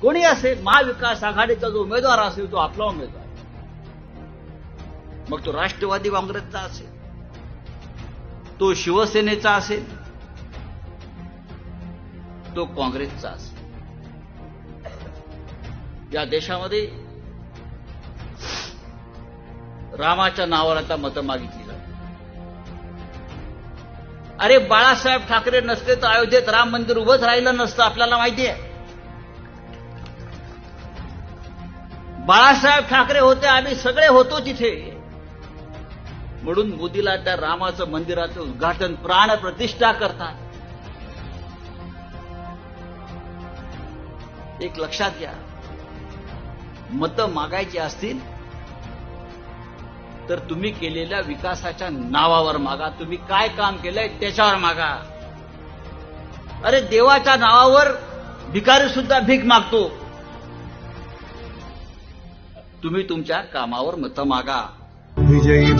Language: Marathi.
कोणी असेल महाविकास आघाडीचा जो उमेदवार असेल तो आपला उमेदवार. मग तो राष्ट्रवादी काँग्रेसचा असेल. तो शिवसेनेचा असेल. तो काँग्रेसचा असेल. या देशामध्ये रामाच्या नावावर आता मतं मागितली जातात. अरे बाळासाहेब ठाकरे नसते तर अयोध्येत राम मंदिर उभंच राहिलं नसतं आपल्याला माहिती आहे. बाळासाहेब ठाकरे होते आम्ही सगळे होतो तिथे. म्हणून मोदीला त्या रामाचं मंदिराचं उद्घाटन प्राण प्रतिष्ठा करतात. एक लक्षात घ्या. मतं मागायची असतील तर तुम्ही केलेल्या विकासाच्या नावावर मागा. तुम्ही काय काम केलंय त्याच्यावर मागा. अरे देवाच्या नावावर भिकारी सुद्धा भीक मागतो. तुम्ही तुमच्या कामावर मतं मागा. विजयी